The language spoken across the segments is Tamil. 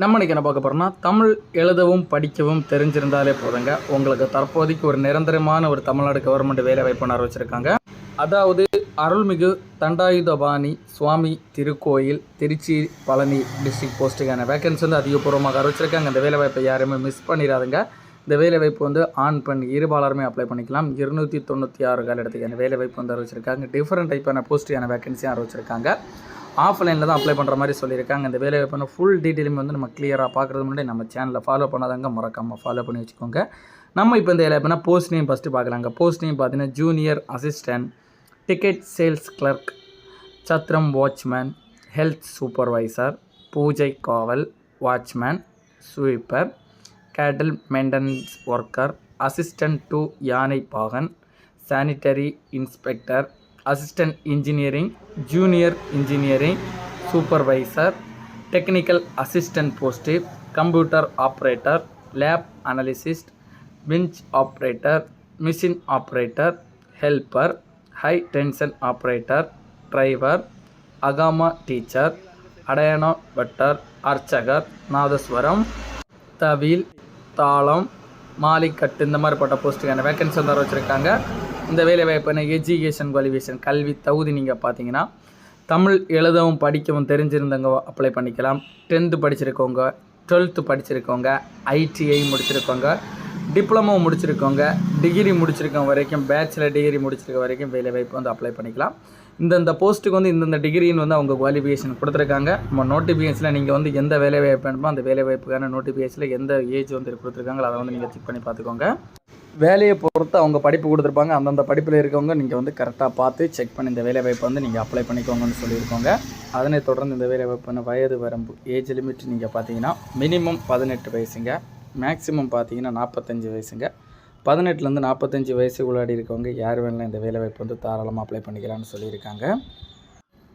நம்ம இன்னைக்கு என்ன பார்க்க போகிறோம்னா தமிழ் எழுதவும் படிக்கவும் தெரிஞ்சிருந்தாலே போதுங்க. உங்களுக்கு தற்போதைக்கு ஒரு நிரந்தரமான ஒரு தமிழ்நாடு கவர்மெண்ட் வேலை வாய்ப்பு அறிவிச்சிருக்காங்க. அதாவது அருள்மிகு தண்டாயுதபாணி சுவாமி திருக்கோயில் திருச்சி பழனி டிஸ்ட்ரிக் போஸ்ட்டுக்கான வேகன்சி வந்து அதிகபூர்வமாக அறிவிச்சிருக்காங்க. இந்த வேலை வாய்ப்பை யாருமே மிஸ் பண்ணிடாதுங்க. இந்த வேலை வாய்ப்பு வந்து ஆண் பெண் இருபாலருமே அப்ளை பண்ணிக்கலாம். இருநூற்றி தொண்ணூற்றி ஆறு காலத்துக்கான வேலை வாய்ப்பு வந்து அறிவிச்சிருக்காங்க. டிஃப்ரெண்ட் டைப்பான போஸ்ட்டுக்கான வேகன்சியும் அறிவிச்சிருக்காங்க. ஆஃப்லைனில் தான் அப்ளை பண்ணுற மாதிரி சொல்லியிருக்காங்க. இந்த வேலை வாய்ப்பான ஃபுல் டீட்டெயிலுமே வந்து நம்ம கிளியராக பார்க்குறது முன்னாடி நம்ம சேனலில் ஃபாலோ பண்ணாதாங்க மறக்காமல் ஃபாலோ பண்ணி வச்சுக்கோங்க. நம்ம இப்போ இந்த வேலை வாய்ப்புனா போஸ்ட் நேம் ஃபஸ்ட்டு பார்க்கலாங்க. போஸ்ட் நேம் பார்த்தீங்கன்னா junior assistant ticket sales clerk சத்திரம் வாட்ச்மேன் ஹெல்த் சூப்பர்வைசர் பூஜை காவல் watchman sweeper cattle maintenance worker assistant to யானை பாகன் sanitary inspector assistant engineering junior engineering supervisor technical assistant post computer operator lab analyst bench operator machine operator helper high tension operator driver Agama teacher அடையானோ பட்டர் அர்ச்சகர் நாதஸ்வரம் தவில் தாளம் மாலிக்கட்டு இந்த மாதிரிப்பட்ட போஸ்ட்டுக்கான வேக்கன்சி வந்து வச்சுருக்காங்க. இந்த வேலை வாய்ப்பான எஜுகேஷன் குவாலிஃபிகேஷன் கல்வி தகுதி நீங்கள் பார்த்தீங்கன்னா தமிழ் எழுதவும் படிக்கவும் தெரிஞ்சிருந்தவங்க அப்ளை பண்ணிக்கலாம். டென்த்து படிச்சிருக்கவங்க டுவெல்த்து படிச்சிருக்கவங்க ஐடிஐ முடிச்சிருக்கவங்க டிப்ளமோ முடிச்சிருக்கவங்க டிகிரி முடிச்சிருக்கவங்க வரைக்கும் பேச்சுலர் டிகிரி முடிச்சிருக்க வரைக்கும் வேலை வாய்ப்பு வந்து அப்ளை பண்ணிக்கலாம். இந்தந்த போஸ்ட்டுக்கு வந்து இந்தந்த டிகிரின்னு வந்து அவங்க குவாலிஃபிகேஷன் கொடுத்துருக்காங்க. நம்ம நோட்டிஃபிகேஷனில் நீங்கள் வந்து எந்த வேலை வாய்ப்பு வேணுமோ அந்த வேலை வாய்ப்புக்கான நோட்டிஃபிகேஷனில் எந்த ஏஜ் வந்து கொடுத்துருக்காங்களோ அதை வந்து நீங்கள் செக் பண்ணி பார்த்துக்கோங்க. வேலையை பொறுத்து அவங்க படிப்பு கொடுத்துருப்பாங்க. அந்தந்த படிப்பில் இருக்கவங்க நீங்கள் வந்து கரெக்டாக பார்த்து செக் பண்ணி இந்த வேலைவாய்ப்பு வந்து நீங்கள் அப்ளை பண்ணிக்கோங்கன்னு சொல்லியிருக்கோங்க. அதனை தொடர்ந்து இந்த வேலை வாய்ப்பான வயது வரம்பு ஏஜ் லிமிட் நீங்கள் பார்த்தீங்கன்னா மினிமம் பதினெட்டு வயசுங்க. மேக்ஸிமம் பார்த்தீங்கன்னா நாற்பத்தஞ்சு வயசுங்க. பதினெட்டுலேருந்து நாற்பத்தஞ்சு வயசு உள்ளாடி இருக்கவங்க யார் வேணாலும் இந்த வேலை வாய்ப்பு வந்து தாராளமாக அப்ளை பண்ணிக்கலாம்னு சொல்லியிருக்காங்க.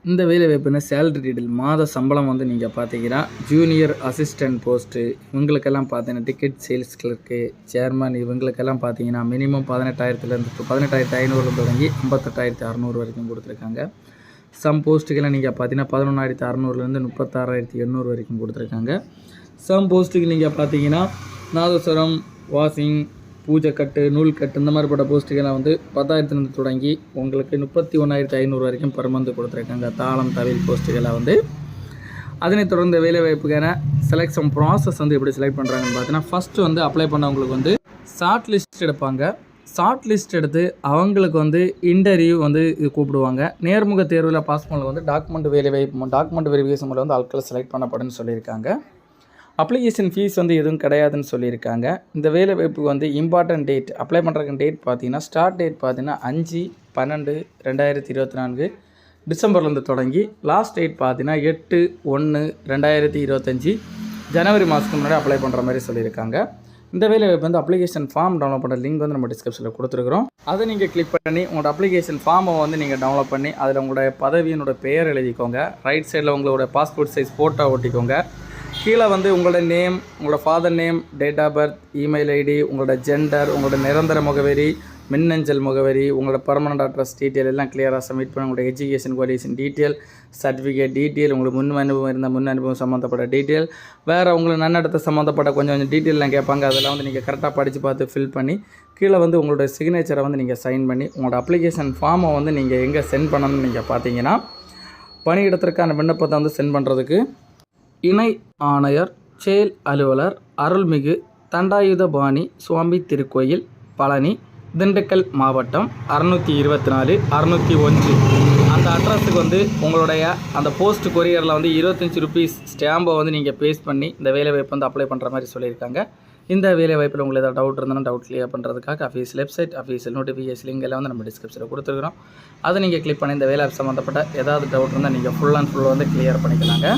இந்த வேலை வாய்ப்புனா சேலரி டீடைல் மாத சம்பளம் வந்து நீங்கள் பார்த்தீங்கன்னா ஜூனியர் அசிஸ்டன்ட் போஸ்ட்டு இவங்களுக்கெல்லாம் பார்த்தீங்கன்னா டிக்கெட் சேல்ஸ் கிளர்க்கு சேர்மன் இவங்களுக்கெல்லாம் பார்த்தீங்கன்னா மினிமம் பதினெட்டாயிரத்துலேருந்து பதினெட்டாயிரத்து ஐநூறுலேருந்து தொடங்கி ஐம்பத்தெட்டாயிரத்து அறநூறு வரைக்கும் கொடுத்துருக்காங்க. சம் போஸ்ட்டுக்கெல்லாம் நீங்கள் பார்த்தீங்கன்னா பதினொன்றாயிரத்து அறநூறுலேருந்து முப்பத்தாறாயிரத்தி எண்ணூறு வரைக்கும் கொடுத்துருக்காங்க. சம் போஸ்ட்டுக்கு நீங்கள் பார்த்தீங்கன்னா நாதஸ்வரம் வாஷிங் பூஜைக்கட்டு நூல்கட்டு இந்த மாதிரிப்பட்ட போஸ்ட்டுக்கெல்லாம் வந்து பத்தாயிரத்துலேருந்து தொடங்கி உங்களுக்கு முப்பத்தி ஒன்றாயிரத்தி ஐநூறு வரைக்கும் பரமந்து கொடுத்துருக்காங்க. தாளம் தவில் போஸ்ட்டுக்கெல்லாம் வந்து. அதனைத் தொடர்ந்து வேலைவாய்ப்புக்கான செலெக்ஷன் ப்ராசஸ் வந்து எப்படி செலக்ட் பண்ணுறாங்கன்னு பார்த்தீங்கன்னா ஃபஸ்ட்டு வந்து அப்ளை பண்ணவங்களுக்கு வந்து ஷார்ட் லிஸ்ட் எடுப்பாங்க. ஷார்ட் லிஸ்ட் எடுத்து அவங்களுக்கு வந்து இன்டர்வியூ வந்து இது கூப்பிடுவாங்க. நேர்முக தேர்வில் பாஸ் பண்ணல வந்து டாக்குமெண்ட் வேலைவாய்ப்பு டாக்குமெண்ட் வெரிஃபிகேஷன் மூலம் வந்து ஆட்களை செலக்ட் பண்ணப்படுன்னு சொல்லியிருக்காங்க. அப்ளிகேஷன் ஃபீஸ் வந்து எதுவும் கிடையாதுன்னு சொல்லியிருக்காங்க. இந்த வேலை வாய்ப்புக்கு வந்து இம்பார்ட்டன்ட் டேட் அப்ளை பண்ணுறக்கு டேட் பார்த்தீங்கன்னா ஸ்டார்ட் டேட் பார்த்தீங்கன்னா அஞ்சு பன்னெண்டு ரெண்டாயிரத்தி இருபத்தி நான்கு டிசம்பர்லேருந்து தொடங்கி லாஸ்ட் டேட் பார்த்தீங்கன்னா எட்டு ஒன்று ரெண்டாயிரத்தி இருபத்தஞ்சி ஜனவரி மாதத்துக்கு முன்னாடி அப்ளை பண்ணுற மாதிரி சொல்லியிருக்காங்க. இந்த வேலை வாய்ப்பு வந்து அப்ளிகேஷன் ஃபார்ம் டவுன்லோட் பண்ணுற லிங்க் வந்து நம்ம டிஸ்கிரிப்ஷனில் கொடுத்துருக்குறோம். அதை நீங்கள் கிளிக் பண்ணி உங்களோட அப்ளிகேஷன் ஃபார்மை வந்து நீங்கள் டவுன்லோட் பண்ணி அதில் உங்களோட பதவியினோட பெயர் எழுதிக்கோங்க. ரைட் சைடில் உங்களோட பாஸ்போர்ட் சைஸ் ஃபோட்டோ ஒட்டிக்கோங்க. கீழே வந்து உங்களோட நேம் உங்களோட father name date of birth email ID உங்களோட ஜெண்டர் உங்களோட நிரந்தர முகவரி மின்னஞ்சல் முகவரி உங்களோட பர்மனண்ட் அட்ரஸ் டீட்டெயில் எல்லாம் கிளியராக சப்மிட் பண்ணி உங்களோட education qualification detail certificate detail உங்களுக்கு முன் அனுபவம் இருந்த முன் அனுபவம் சம்மந்தப்பட்ட டீட்டெயில் வேறு உங்களுக்கு நன்னடத்தை சம்மந்தப்பட்ட கொஞ்சம் கொஞ்சம் டீட்டெயிலாம் கேட்பாங்க. அதெல்லாம் வந்து நீங்கள் கரெக்டாக படித்து பார்த்து ஃபில் பண்ணி கீழே வந்து உங்களோட சிக்னேச்சரை வந்து நீங்கள் சைன் பண்ணி உங்களோட அப்ளிகேஷன் ஃபார்மை வந்து நீங்கள் எங்கே சென்ட் பண்ணணும்னு நீங்கள் பார்த்தீங்கன்னா பணியிடத்திற்கான விண்ணப்பத்தை வந்து சென்ட் பண்ணுறதுக்கு இணை ஆணையர் செயல் அலுவலர் அருள்மிகு தண்டாயுதபாணி சுவாமி திருக்கோயில் பழனி திண்டுக்கல் மாவட்டம் அறநூற்றி இருபத்தி நாலு அறநூற்றி ஒன்று. அந்த அட்ரஸுக்கு வந்து உங்களுடைய அந்த போஸ்ட் கொரியரில் வந்து இருபத்தஞ்சி ருபீஸ் ஸ்டாம்பை வந்து நீங்கள் பேஸ்ட் பண்ணி இந்த வேலைவாய்ப்பு வந்து அப்ளை பண்ணுற மாதிரி சொல்லியிருக்காங்க. இந்த வேலைவாய்ப்பில் உங்களுக்கு ஏதாவது டவுட் இருந்தாலும் டவுட் கிளியர் பண்ணுறதுக்காக office website official notification link எல்லாம் வந்து நம்ம டிஸ்கிரிப்ஷனில் கொடுத்துருக்குறோம். அதை நீங்கள் கிளிக் பண்ணி இந்த வேலை சம்மந்தப்பட்ட ஏதாவது டவுட் இருந்தால் நீங்கள் ஃபுல் அண்ட் ஃபுல் வந்து கிளியர் பண்ணிக்கலாங்க.